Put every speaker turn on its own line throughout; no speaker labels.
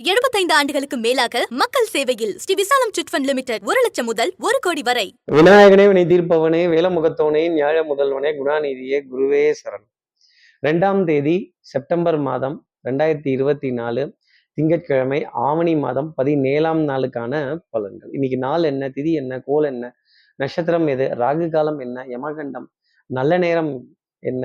75 ஆண்டுகளுக்கு மேலாக மக்கள் சேவையில் ஸ்ரீ விசாலம் சிட்ஃபண்ட் லிமிடெட் ஒரு லட்சம் முதல் ஒரு கோடி வரை.
விநாயகனே வினை தீர்ப்பவனே வேலமுகத்தோனே ஞாழ முதல்வனே குணாநிதியே குருவே சரண். ரெண்டாம் தேதி செப்டம்பர் மாதம் ரெண்டாயிரத்தி இருபத்தி நாலு திங்கட்கிழமை ஆவணி மாதம் பதினேழாம் நாளுக்கான பலன்கள். இன்னைக்கு நாள் என்ன திதி என்ன கோல் என்ன நட்சத்திரம் எது ராகு காலம் என்ன யமகண்டம் நல்ல நேரம் என்ன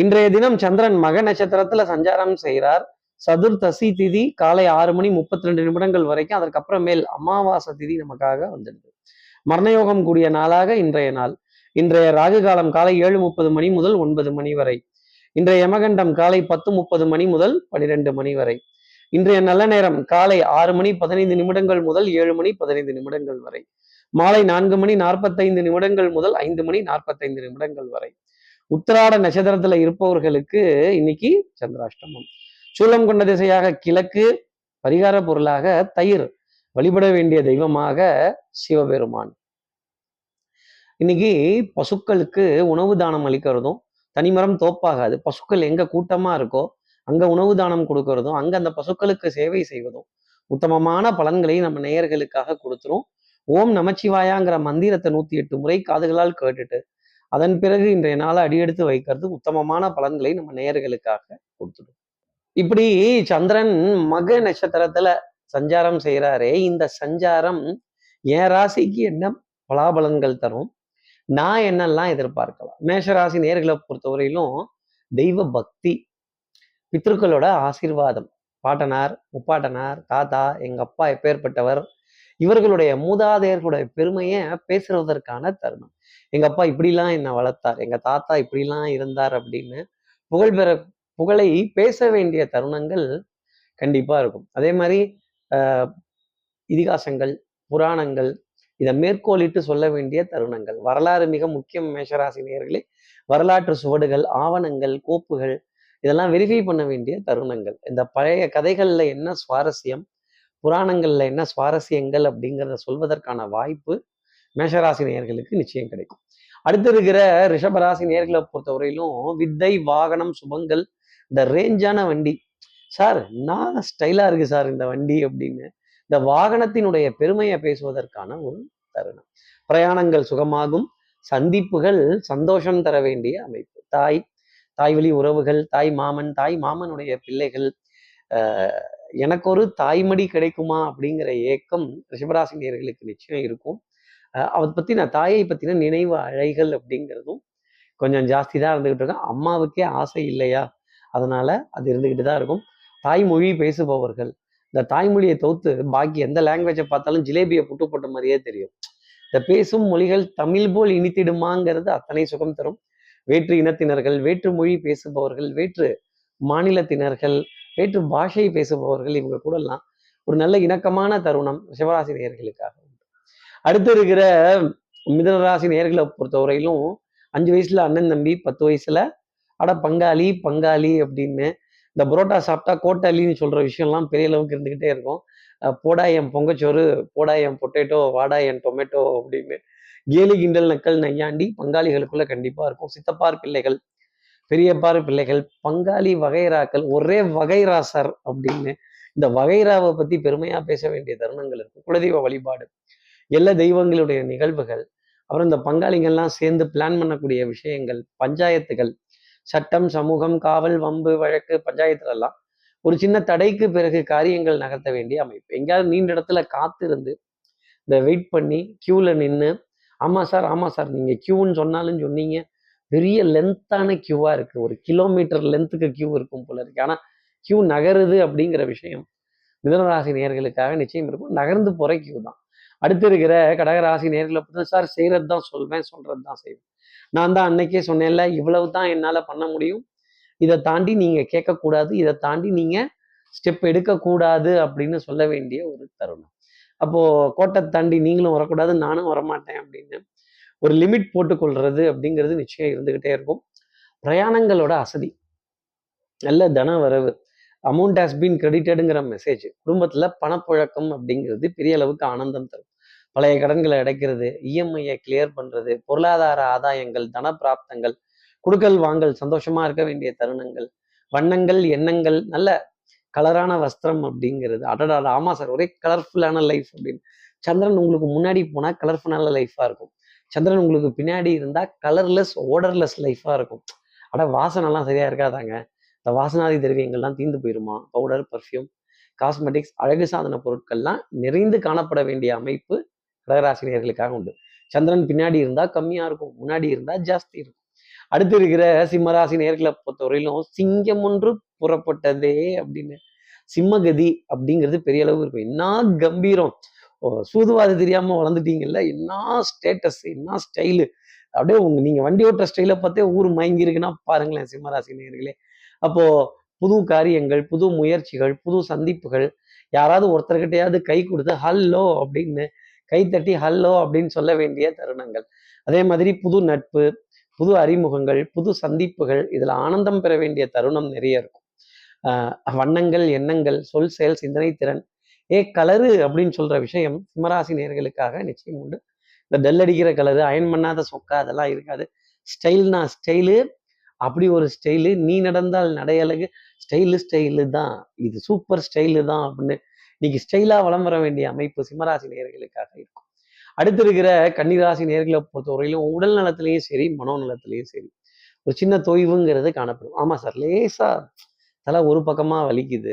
இன்றைய தினம் சந்திரன் மக நட்சத்திரத்துல சஞ்சாரம் செய்கிறார். சதுர்தசி திதி காலை ஆறு மணி முப்பத்தி ரெண்டு நிமிடங்கள் வரைக்கும் அதற்கப்புறமேல் அமாவாசை திதி நமக்காக வந்துடுது மரணயோகம் கூடிய நாளாக இன்றைய நாள். இன்றைய ராகு காலம் காலை ஏழு முப்பது மணி முதல் ஒன்பது மணி வரை. இன்றைய யமகண்டம் காலை பத்து முப்பது மணி முதல் பனிரெண்டு மணி வரை. இன்றைய நல்ல நேரம் காலை ஆறு மணி பதினைந்து நிமிடங்கள் முதல் ஏழு மணி பதினைந்து நிமிடங்கள் வரை. மாலை நான்கு மணி நாற்பத்தைந்து நிமிடங்கள் முதல் ஐந்து மணி நாற்பத்தைந்து நிமிடங்கள் வரை. உத்திராட நட்சத்திரத்துல இருப்பவர்களுக்கு இன்னைக்கு சந்திராஷ்டமம். சூலம் கொண்ட திசையாக கிழக்கு பரிகார பொருளாக தயிர். வழிபட வேண்டிய தெய்வமாக சிவபெருமான். இன்னைக்கு பசுக்களுக்கு உணவு தானம் அளிக்கிறதும் தனிமரம் தோப்பாகாது. பசுக்கள் எங்க கூட்டமா இருக்கோ அங்க உணவு தானம் கொடுக்கறதும் அங்க அந்த பசுக்களுக்கு சேவை செய்வதும் உத்தமமான பலன்களை நம்ம நேயர்களுக்காக கொடுத்துரும். ஓம் நமச்சிவாயாங்கிற மந்திரத்தை நூத்தி எட்டு முறை காதுகளால் கேட்டுட்டு அதன் பிறகு இன்றைய நாளை அடியெடுத்து வைக்கிறது உத்தமமான பலன்களை நம்ம நேயர்களுக்காக கொடுத்துடும் இப்படி சந்திரன் மக நட்சத்திரத்துல சஞ்சாரம் செய்கிறாரே இந்த சஞ்சாரம் என் ராசிக்கு என்ன பலாபலன்கள் தரும்? நான் என்னெல்லாம் எதிர்பார்க்கலாம்? மேஷராசி நேர்களை பொறுத்தவரையிலும் தெய்வ பக்தி பித்ருக்களோட ஆசீர்வாதம். பாட்டனார் முப்பாட்டனார் தாத்தா எங்க அப்பா எப்பேற்பட்டவர் இவர்களுடைய மூதாதையர்களுடைய பெருமையை பேசுறதற்கான தருணம். எங்க அப்பா இப்படிலாம் என்னை வளர்த்தார் எங்க தாத்தா இப்படிலாம் இருந்தார் அப்படின்னு புகழ் பெற புகழை பேச வேண்டிய தருணங்கள் கண்டிப்பா இருக்கும். அதே மாதிரி ஆஹ் இதிகாசங்கள் புராணங்கள் இதை மேற்கோளிட்டு சொல்ல வேண்டிய தருணங்கள். வரலாறு மிக முக்கியம் மேஷராசினியர்களே. வரலாற்று சுவடுகள் ஆவணங்கள் கோப்புகள் இதெல்லாம் வெரிஃபை பண்ண வேண்டிய தருணங்கள். இந்த பழைய கதைகள்ல என்ன சுவாரஸ்யம் புராணங்கள்ல என்ன சுவாரஸ்யங்கள் அப்படிங்கிறத சொல்வதற்கான வாய்ப்பு மேஷராசி நேயர்களுக்கு நிச்சயம் கிடைக்கும். அடுத்து இருக்கிற ரிஷபராசி நேர்களை பொறுத்தவரையிலும் வித்தை வாகனம் சுபங்கள் இந்த ரேஞ்சான வண்டி. சார் நான் ஸ்டைலா இருக்கு சார் இந்த வண்டி அப்படின்னு. இந்த வாகனத்தினுடைய பெருமையை பேசுவதற்கான ஒரு தருணம். பிரயாணங்கள் சுகமாகும் சந்திப்புகள் சந்தோஷம் தர வேண்டிய அமைப்பு. தாய் தாய் வழி உறவுகள் தாய் மாமன் தாய் மாமனுடைய பிள்ளைகள் ஆஹ் எனக்கு ஒரு தாய்மடி கிடைக்குமா அப்படிங்கிற ஏக்கம் ரிஷபராசினியர்களுக்கு நிச்சயம் இருக்கும். அதை பத்தின தாயை பத்தின நினைவு அழைகள் அப்படிங்கிறதும் கொஞ்சம் ஜாஸ்தி தான் இருந்துகிட்டு இருக்கும் அம்மாவுக்கே ஆசை இல்லையா? அதனால அது இருந்துகிட்டு தான் இருக்கும். தாய்மொழி பேசுபவர்கள் இந்த தாய்மொழியை தோத்து பாக்கி எந்த லாங்குவேஜை பார்த்தாலும் ஜிலேபியை புட்டு போட்ட மாதிரியே தெரியும். இந்த பேசும் மொழிகள் தமிழ் போல் இனித்திடுமாங்கிறது அத்தனை சுகம் தரும். வேற்று இனத்தினர்கள் வேற்று மொழி பேசுபவர்கள் வேற்று மாநிலத்தினர்கள் வேற்று பாஷை பேசுபவர்கள் இவங்க கூடலாம் ஒரு நல்ல இணக்கமான தருணம் சிவராசினியர்களுக்காக அடுத்து இருக்கிற மிதனராசி நேர்களை பொறுத்தவரையிலும் அஞ்சு வயசுல அண்ணன் தம்பி பத்து வயசுல அட பங்காளி பங்காளி அப்படின்னு இந்த புரோட்டா சாப்பிட்டா கோட்டாளின்னு சொல்ற விஷயம்லாம் பெரிய அளவுக்கு இருந்துகிட்டே இருக்கும். போடா என் பொங்கச்சோறு போடா என் பொட்டேட்டோ வாடா என் டொமேட்டோ அப்படின்னு கேலி கிண்டல் நக்கல் நையாண்டி பங்காளிகளுக்குள்ள கண்டிப்பா இருக்கும். சித்தப்பார் பிள்ளைகள் பெரியப்பார் பிள்ளைகள் பங்காளி வகைராக்கள் ஒரே வகைரா சார் அப்படின்னு இந்த வகைராவை பத்தி பெருமையா பேச வேண்டிய தருணங்கள் இருக்கும் குலதெய்வ வழிபாடு. எல்லா தெய்வங்களுடைய நிகழ்வுகள் அப்புறம் இந்த பங்காளிகள்லாம் சேர்ந்து பிளான் பண்ணக்கூடிய விஷயங்கள் பஞ்சாயத்துகள் சட்டம் சமூகம் காவல் வம்பு வழக்கு பஞ்சாயத்துலலாம் ஒரு சின்ன தடைக்கு பிறகு காரியங்கள் நகர்த்த வேண்டிய அமைப்பு. எங்கேயாவது நீண்ட இடத்துல காத்திருந்து இந்த வெயிட் பண்ணி க்யூவில் நின்று ஆமாம் சார் ஆமாம் சார் நீங்கள் க்யூன்னு சொன்னாலும் சொன்னீங்க. பெரிய லென்த்தான க்யூவாக இருக்குது ஒரு கிலோமீட்டர் லென்த்துக்கு க்யூ இருக்கும் போல இருக்கு. ஆனால் க்யூ நகருது அப்படிங்கிற விஷயம் மிதனராசி நேர்களுக்காக நிச்சயம் இருக்கும். நகர்ந்து போகிற கியூ தான். அடுத்து இருக்கிற கடகராசி நேர்களை பற்றி சார் செய்கிறது தான் சொல்வேன் சொல்கிறது தான் செய்வேன். நான் தான் அன்னைக்கே சொன்னேன்ல இவ்வளவு தான் என்னால் பண்ண முடியும். இதை தாண்டி நீங்கள் கேட்கக்கூடாது. இதை தாண்டி நீங்கள் ஸ்டெப் எடுக்கக்கூடாது. அப்படின்னு சொல்ல வேண்டிய ஒரு தருணம். அப்போது கோட்டை தாண்டி நீங்களும் வரக்கூடாது நானும் வரமாட்டேன் அப்படின்னு ஒரு லிமிட் போட்டுக்கொள்வது அப்படிங்கிறது நிச்சயம் இருந்துக்கிட்டே இருக்கும். பிரயாணங்களோட அசதி. நல்ல தன வரவு. அமௌண்ட் ஹாஸ் பீன் கிரெடிட்டடுங்கிற மெசேஜ் குடும்பத்துல பணப்புழக்கம் அப்படிங்கிறது பெரிய அளவுக்கு ஆனந்தம் தரும். பழைய கடன்களை அடைக்கிறது இஎம்ஐயை கிளியர் பண்றது பொருளாதார ஆதாயங்கள் தன பிராப்தங்கள் குடுக்கல் வாங்கல் சந்தோஷமா இருக்க வேண்டிய தருணங்கள் வண்ணங்கள் எண்ணங்கள் நல்ல கலரான வஸ்திரம் அப்படிங்கிறது. அடடா ஆமா சார் ஒரே கலர்ஃபுல்லான லைஃப் அப்படின்னு. சந்திரன் உங்களுக்கு முன்னாடி போனால் கலர்ஃபுல்லான லைஃப்பாக இருக்கும். சந்திரன் உங்களுக்கு பின்னாடி இருந்தா கலர்லெஸ் ஓடர்லெஸ் லைஃபா இருக்கும். அட வாசனைலாம் சரியா இருக்காதாங்க. இந்த வாசனாதி திரவியங்கள்லாம் தீர்ந்து போயிருமா? பவுடர் பர்ஃப்யூம் காஸ்மெட்டிக்ஸ் அழகு சாதன பொருட்கள்லாம் நிறைந்து காணப்பட வேண்டிய அமைப்பு கடகராசினியர்களுக்காக உண்டு. சந்திரன் பின்னாடி இருந்தால் கம்மியாக இருக்கும் முன்னாடி இருந்தால் ஜாஸ்தி இருக்கும். அடுத்து இருக்கிற சிம்மராசி நேர்களை பொறுத்தவரையிலும் சிங்கம் ஒன்று புறப்பட்டதே அப்படின்னு. சிம்மகதி அப்படிங்கிறது பெரிய அளவு இருக்கும். என்ன கம்பீரம். ஓ, சூதுவாது தெரியாம வளர்ந்துட்டீங்கல்ல என்ன ஸ்டேட்டஸ் என்ன ஸ்டைலு அப்படியே உங்க நீங்க வண்டி ஓட்டுற ஸ்டைலை பார்த்தே ஊர் மயங்கி இருக்குன்னா பாருங்களேன் சிம்மராசி நேர்களே அப்போ புது காரியங்கள் புது முயற்சிகள் புது சந்திப்புகள் யாராவது ஒருத்தர்கிட்டயாவது கை கொடுத்து ஹல்லோ அப்படின்னு கை தட்டி ஹல்லோ அப்படின்னு சொல்ல வேண்டிய தருணங்கள். அதே மாதிரி புது நட்பு புது அறிமுகங்கள் புது சந்திப்புகள் இதுல ஆனந்தம் பெற வேண்டிய தருணம் நிறைய இருக்கும். ஆஹ் வண்ணங்கள் எண்ணங்கள் சொல் செயல் சிந்தனை திறன் ஏ கலரு அப்படின்னு சொல்ற விஷயம் சிம்மராசி நேர்களுக்காக நிச்சயம் உண்டு. இந்த டல் அடிக்கிற கலரு அயன் பண்ணாத சொக்கா அதெல்லாம் இருக்காது. ஸ்டைல்னா ஸ்டைலு அப்படி ஒரு ஸ்டைலு நீ நடந்தால் நடையழகு ஸ்டைலு ஸ்டைலு தான். இது சூப்பர் ஸ்டைலு தான் அப்படின்னு இன்னைக்கு ஸ்டைலா வளம் வர வேண்டிய அமைப்பு சிம்மராசி நேர்களுக்காக இருக்கும். அடுத்து இருக்கிற கன்னிராசி நேர்களை பொறுத்தவரையிலும் உடல் நலத்திலையும் சரி மனோநலத்திலையும் சரி ஒரு சின்ன தொய்வுங்கிறது காணப்படும். ஆமா சார் லேசா தலை ஒரு பக்கமா வலிக்குது.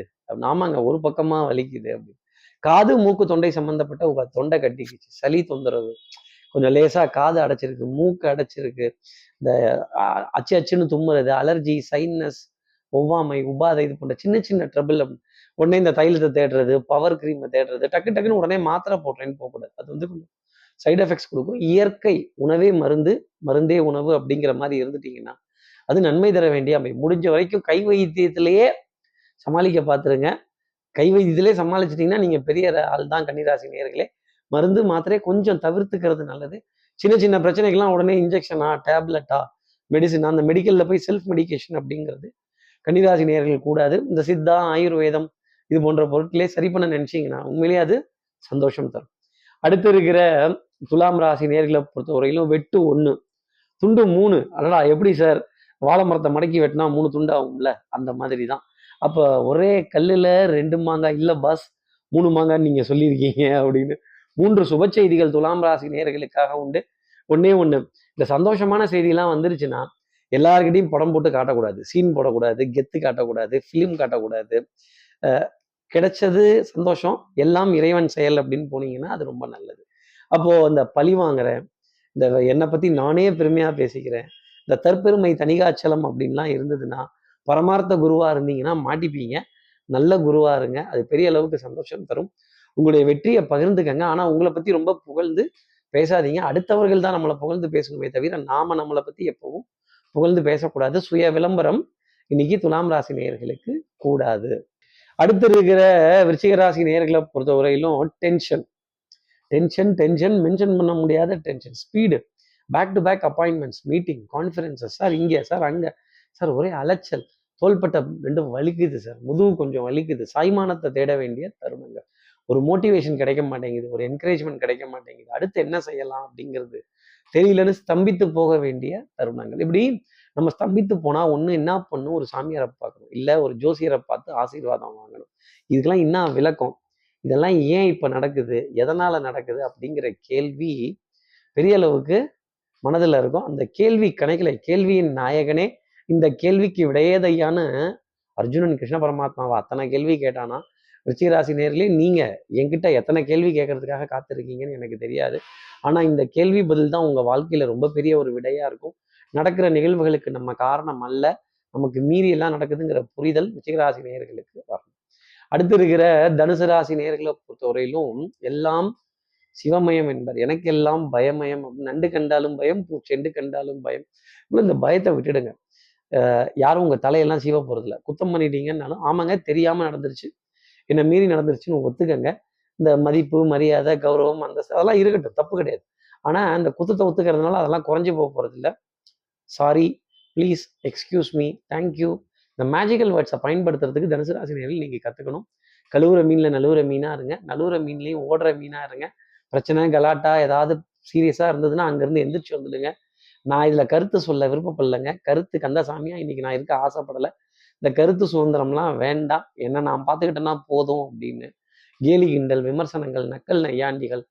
ஆமாங்க ஒரு பக்கமா வலிக்குது அப்படின்னு. காது மூக்கு தொண்டை சம்பந்தப்பட்ட உங்க தொண்டை கட்டிக்கிச்சு. சளி தொந்தரவு கொஞ்சம் லேசாக காது அடைச்சிருக்கு மூக்கு அடைச்சிருக்கு. இந்த அச்சு அச்சுன்னு தும்முறது அலர்ஜி சைனஸ் ஒவ்வாமை உபாதை இது போன்ற சின்ன சின்ன ட்ரபிள் உடனே இந்த தைலத்தை தேடுறது பவர் க்ரீமை தேடுறது டக்கு டக்குன்னு உடனே மாத்திரை போடுறேன்னு போகக்கூடாது. அது வந்து கொஞ்சம் சைடு எஃபெக்ட்ஸ் கொடுக்கும். இயற்கை உணவே மருந்து மருந்தே உணவு அப்படிங்கிற மாதிரி இருந்துட்டீங்கன்னா அது நன்மை தர வேண்டிய அமை முடிஞ்ச வரைக்கும் கை வைத்தியத்திலேயே சமாளிக்க பார்த்துருங்க கை வைத்தியத்திலே சமாளிச்சிட்டிங்கன்னா நீங்கள் பெரிய ஆள் தான் கன்னிராசி நேர்களே மருந்து மாத்திரை கொஞ்சம் தவிர்த்துக்கிறது நல்லது. சின்ன சின்ன பிரச்சனைகள்லாம் உடனே இன்ஜெக்ஷனா டேப்லெட்டா மெடிசினா அந்த மெடிக்கல்ல போய் செல்ஃப் மெடிகேஷன் அப்படிங்கிறது கன்னிராசி நேர்கள் கூடாது. இந்த சித்தா ஆயுர்வேதம் இது போன்ற பொருட்களே சரி பண்ண நினைச்சீங்கன்னா உண்மையிலேயே அது சந்தோஷம் தரும். அடுத்து இருக்கிற துலாம் ராசி நேர்களை பொறுத்தவரையிலும் வெட்டு ஒன்று துண்டு மூணு. அடடா எப்படி சார்? வாழை மரத்தை மடக்கி வெட்டினா மூணு துண்டு ஆகும்ல? அந்த மாதிரி தான் அப்போ ஒரே கல்லுல ரெண்டு மாங்காய் இல்லை பாஸ் மூணு மாங்கான்னு நீங்க சொல்லியிருக்கீங்க அப்படின்னு மூன்று சுப செய்திகள் துலாம் ராசி நேர்களுக்காக உண்டு. ஒன்னே ஒண்ணு இந்த சந்தோஷமான செய்திலாம் வந்துருச்சுன்னா எல்லாருக்கிட்டையும் படம் போட்டு காட்டக்கூடாது சீன் போடக்கூடாது கெத்து காட்டக்கூடாது ஃபிலிம் காட்டக்கூடாது. அஹ் கிடைச்சது சந்தோஷம் எல்லாம் இறைவன் செயல் அப்படின்னு போனீங்கன்னா அது ரொம்ப நல்லது. அப்போ இந்த பழி வாங்குறேன் இந்த என்னை பத்தி நானே பெருமையா பேசிக்கிறேன் இந்த தற்பெருமை தனிகாச்சலம் அப்படின்லாம் இருந்ததுன்னா பரமார்த்த குருவா இருந்தீங்கன்னா மாட்டிப்பீங்க நல்ல குருவா இருங்க அது பெரிய அளவுக்கு சந்தோஷம் தரும். உங்களுடைய வெற்றியை பகிர்ந்துக்கங்க. ஆனால் உங்களை பற்றி ரொம்ப புகழ்ந்து பேசாதீங்க. அடுத்தவர்கள் தான் நம்மளை புகழ்ந்து பேசணுமே தவிர நாம நம்மளை பற்றி எப்பவும் புகழ்ந்து பேசக்கூடாது. சுய விளம்பரம் இன்னைக்கு துலாம் ராசி நேயர்களுக்கு கூடாது. அடுத்து இருக்கிற விருச்சிக ராசி நேயர்களை பொறுத்தவரையிலும் டென்ஷன் டென்ஷன் டென்ஷன் மென்ஷன் பண்ண முடியாத tension speed back to back appointments meeting conferences sir இங்கே சார் அங்கே. சார் ஒரே அலைச்சல். தோள்பட்டை ரெண்டும் வலிக்குது சார் முதுகு கொஞ்சம் வலிக்குது. சாய்மானத்தை தேட வேண்டிய தருணங்கள். ஒரு மோட்டிவேஷன் கிடைக்க மாட்டேங்குது ஒரு என்கரேஜ்மெண்ட் கிடைக்க மாட்டேங்குது. அடுத்து என்ன செய்யலாம் அப்படிங்கிறது தெரியலன்னு ஸ்தம்பித்து போக வேண்டிய தருணங்கள். இப்படி நம்ம ஸ்தம்பித்து போனால் ஒன்று என்ன பண்ணும்? ஒரு சாமியாரை பார்க்கணும். இல்லை ஒரு ஜோசியரை பார்த்து ஆசீர்வாதம் வாங்கணும். இதுக்கெல்லாம் என்ன விளக்கம்? இதெல்லாம் ஏன் இப்போ நடக்குது? எதனால் நடக்குது? அப்படிங்கிற கேள்வி பெரிய அளவுக்கு மனதில் இருக்கும். அந்த கேள்வி கணக்கில் கேள்வியின் நாயகனே இந்த கேள்விக்கு விடையேதையான அர்ஜுனன் கிருஷ்ண பரமாத்மாவை? அத்தனை கேள்வி கேட்டானா? ரிச்சிகராசி நேர்களே நீங்கள் என்கிட்ட எத்தனை கேள்வி கேட்கறதுக்காக காத்திருக்கீங்கன்னு எனக்கு தெரியாது. ஆனால் இந்த கேள்வி பதில் தான் உங்கள் வாழ்க்கையில் ரொம்ப பெரிய ஒரு விடையாக இருக்கும். நடக்கிற நிகழ்வுகளுக்கு நம்ம காரணம் அல்ல. நமக்கு மீறி எல்லாம் நடக்குதுங்கிற புரிதல் ரிச்சிகராசி நேயர்களுக்கு வரணும். அடுத்து இருக்கிற தனுசு ராசி நேயர்களை பொறுத்தவரையிலும் எல்லாம் சிவமயம் என்பார். எனக்கு எல்லாம் பயமயம் நண்டு கண்டாலும் பயம் பூச்செண்டு கண்டாலும் பயம். இந்த பயத்தை விட்டுடுங்க. யாரும் உங்க தலையெல்லாம் சீவ போறதில்ல. குத்தம் பண்ணிட்டீங்கன்னாலும் ஆமாங்க தெரியாம நடந்துருச்சு. என்னை மீறி நடந்துருச்சுன்னு ஒத்துக்கங்க. இந்த மதிப்பு மரியாதை கௌரவம் அந்த அதெல்லாம் இருக்கட்டும் தப்பு கிடையாது. ஆனால் அந்த குத்தத்தை ஒத்துக்கிறதுனால அதெல்லாம் குறைஞ்சி போக போகிறதில்ல sorry please excuse me thank you இந்த மேஜிக்கல் வேர்ட்ஸை பயன்படுத்துறதுக்கு தனுசு ராசினியர்கள் நீங்கள் கற்றுக்கணும் கழுவுற மீனில் நழுவுற மீனாக இருங்க. நழுவுற மீன்லேயும் ஓடுற மீனாக இருங்க. பிரச்சனை கலாட்டா ஏதாவது சீரியஸாக இருந்ததுன்னா அங்கேருந்து எந்திரிச்சு வந்துடுங்க. நான் இதில் கருத்து சொல்ல விருப்பப்படலைங்க. கருத்து கந்தசாமியாக இன்னைக்கு நான் இருக்க ஆசைப்படலை. இந்த கருத்து சுதந்திரம்லாம் வேண்டாம். என்ன நான் பார்த்துக்கிட்டேன்னா போதும் அப்படின்னு. கேலி கிண்டல் விமர்சனங்கள் நக்கல் நையாண்டிகள்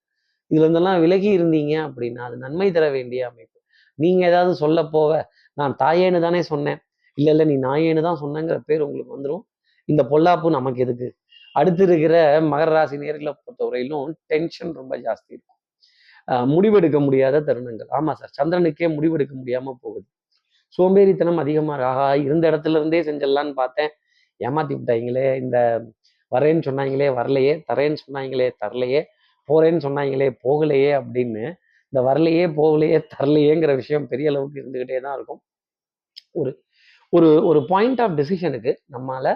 இதுல இருந்தெல்லாம் விலகி இருந்தீங்க அப்படின்னா அது நன்மை தர வேண்டிய அமைப்பு. நீங்க ஏதாவது சொல்ல போக நான் தாயேன்னு தானே சொன்னேன். இல்ல இல்ல நீ நாயேன்னு தான் சொன்னங்கிற பேர் உங்களுக்கு வந்துடும் இந்த பொல்லாப்பு நமக்கு எதுக்கு? அடுத்து இருக்கிற மகர ராசி நேர்களை பொறுத்தவரையிலும் டென்ஷன் ரொம்ப ஜாஸ்தி இருக்கும். ஆஹ் முடிவெடுக்க முடியாத தருணங்கள். ஆமா சார். சந்திரனுக்கே முடிவெடுக்க முடியாம போகுது. சோம்பேறித்தனம் அதிகமாக ஆகா இருந்த இடத்துல இருந்தே செஞ்சிடலான்னு பார்த்தேன். ஏமாத்தி விட்டாங்களே இந்த வரேன்னு சொன்னாங்களே வரலையே தரேன்னு சொன்னாங்களே தரலையே போறேன்னு சொன்னாங்களே போகலையே அப்படின்னு இந்த வரலையே போகலையே தரலையேங்கிற விஷயம் பெரிய அளவுக்கு இருந்துக்கிட்டே தான் இருக்கும். ஒரு ஒரு ஒரு பாயிண்ட் ஆஃப் டெசிஷனுக்கு நம்மால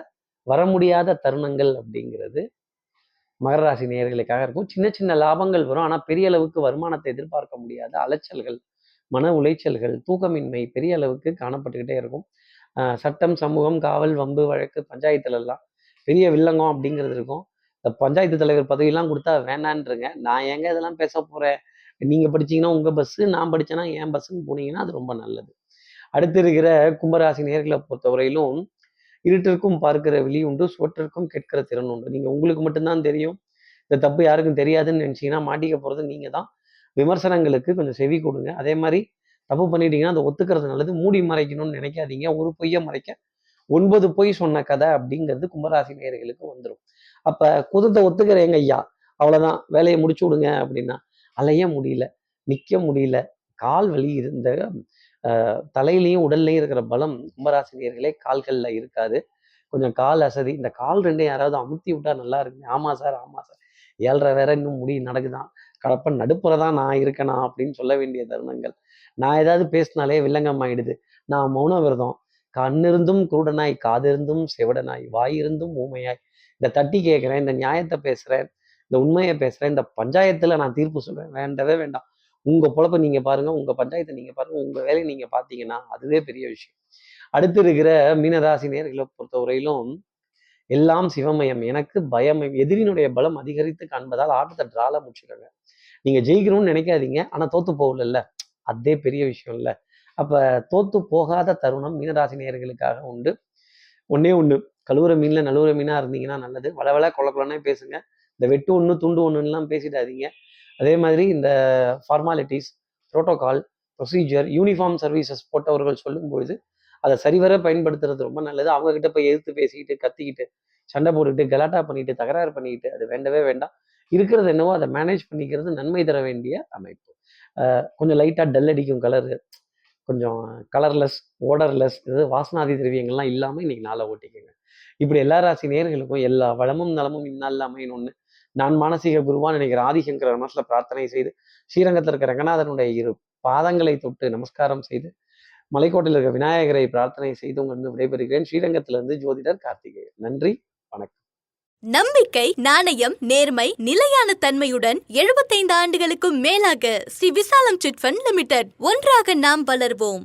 வர முடியாத தருணங்கள் அப்படிங்கிறது மகர ராசி நேர்களுக்காக இருக்கும். சின்ன சின்ன லாபங்கள் வரும். ஆனால் பெரிய அளவுக்கு வருமானத்தை எதிர்பார்க்க முடியாத அலைச்சல்கள் மன உளைச்சல்கள் தூக்கமின்மை பெரிய அளவுக்கு காணப்பட்டுக்கிட்டே இருக்கும். சட்டம் சமூகம் காவல் வம்பு வழக்கு பஞ்சாயத்துல எல்லாம் பெரிய வில்லங்கம் அப்படிங்கிறது இருக்கும். இந்த பஞ்சாயத்து தலைவர் பதவியெல்லாம் கொடுத்தா வேணான்றங்க நான் எங்க இதெல்லாம் பேச போறேன்? நீங்க படிச்சீங்கன்னா உங்க பஸ்ஸு நான் படிச்சேன்னா என் பஸ்ஸுன்னு போனீங்கன்னா அது ரொம்ப நல்லது. அடுத்து இருக்கிற கும்பராசி நேர்களை பொறுத்தவரையிலும் இருட்டிற்கும் பார்க்கிற விழி உண்டு சுவற்றிற்கும் கேட்கிற திறன் உண்டு. நீங்க உங்களுக்கு மட்டும்தான் தெரியும். இந்த தப்பு யாருக்கும் தெரியாதுன்னு நினைச்சீங்கன்னா மாட்டிக்க போறது நீங்க தான் விமர்சனங்களுக்கு கொஞ்சம் செவி கொடுங்க. அதே மாதிரி தப்பு பண்ணிட்டீங்கன்னா அதை ஒத்துக்கிறது நல்லது. மூடி மறைக்கணும்னு நினைக்காதீங்க. ஒரு பொய்யை மறைக்க ஒன்பது பொய் சொன்ன கதை அப்படிங்கிறது கும்பராசி நேர்களுக்கு வந்துடும் அப்ப குதத்தை ஒத்துக்கிற எங்க ஐயா? அவ்வளவுதான். வேலையை முடிச்சு விடுங்க அப்படின்னா அலைய முடியல நிக்க முடியல. கால் வலி இருந்த ஆஹ் தலையிலையும் உடல்லையும் இருக்கிற பலம் கும்பராசி நேர்களே கால்கள்ல இருக்காது. கொஞ்சம் கால் அசதி. இந்த கால் ரெண்டையும் யாராவது அமுத்தி விட்டா நல்லா இருக்குங்க ஆமா சார் ஆமா சார். ஏழ்ரை வேற இன்னும் முடி நடக்குதான். கடப்ப நடுப்புற தான் நான் இருக்கேனா அப்படின்னு சொல்ல வேண்டிய தருணங்கள். நான் ஏதாவது பேசினாலே வில்லங்கம் ஆயிடுது. நான் மௌன விரதம். கண்ணிருந்தும் குருடனாய் காதிருந்தும் செவடனாய் வாயிருந்தும் ஊமையாய். இந்த தட்டி கேட்குறேன் இந்த நியாயத்தை பேசுறேன் இந்த உண்மையை பேசுறேன் இந்த பஞ்சாயத்துல நான் தீர்ப்பு சொல்றேன் வேண்டவே வேண்டாம். உங்க பொழப்ப நீங்க பாருங்க உங்க பஞ்சாயத்தை நீங்க பாருங்க உங்க வேலையை நீங்க பாத்தீங்கன்னா அதுவே பெரிய விஷயம். அடுத்து இருக்கிற மீனராசி நேர்களை பொறுத்தவரையிலும் எல்லாம் சிவமயம். எனக்கு பயம் எதிரினுடைய பலம் அதிகரித்து காண்பதால் ஆட்டத்தை ட்ரால முடிச்சுக்கோங்க. நீங்க ஜெயிக்கணும்னு நினைக்காதீங்க. ஆனா தோத்து போகல அதே பெரிய விஷயம் இல்ல. அப்ப தோத்து போகாத தருணம் மீனராசி நேர்களுக்காக உண்டு. ஒன்னே ஒண்ணு. கழுவுற மீன்ல நழுவுற மீனா இருந்தீங்கன்னா நல்லது. வளவள கொல கொலனே பேசுங்க. இந்த வெட்டு ஒன்று துண்டு ஒன்றுலாம் பேசிடாதீங்க. அதே மாதிரி இந்த formalities protocol procedure uniform services போட்டவர்கள் சொல்லும்பொழுது அதை சரிவர பயன்படுத்துறது ரொம்ப நல்லது. அவங்க கிட்ட போய் எதிர்த்து பேசிக்கிட்டு கத்திக்கிட்டு சண்டை போட்டுக்கிட்டு கலாட்டா பண்ணிட்டு தகராறு பண்ணிக்கிட்டு அது வேண்டவே வேண்டாம். இருக்கிறது என்னவோ அதை மேனேஜ் பண்ணிக்கிறது நன்மை தர வேண்டிய அமைப்பு. கொஞ்சம் லைட்டாக டல் அடிக்கும் கலரு கொஞ்சம் கலர்லெஸ் ஓடர்லெஸ் இது வாசனாதி திரவியங்கள்லாம் இல்லாமல் இன்னைக்கு நாளை ஓட்டிக்கோங்க. இப்படி எல்லா ராசி நேர்களுக்கும் எல்லா வளமும் நலமும் இந்நாளில் அமையணும்னு நான் மானசீக குருவான் நினைக்கிற ஆதிசங்கர மனசுல பிரார்த்தனை செய்து ஸ்ரீரங்கத்தில் இருக்க ரங்கநாதனுடைய இரு பாதங்களை தொட்டு நமஸ்காரம் செய்து மலைக்கோட்டையில் இருக்க விநாயகரை பிரார்த்தனை செய்து உங்களிருந்து விடைபெறுகிறேன். ஸ்ரீரங்கத்திலிருந்து ஜோதிடர் கார்த்திகேயன். நன்றி வணக்கம்.
நம்பிக்கை நாணயம் நேர்மை நிலையான தன்மையுடன் 75 ஆண்டுகளுக்கும் மேலாக ஸ்ரீ விசாலம் சிட்ஃபண்ட் லிமிடெட் ஒன்றாக நாம் வளர்வோம்.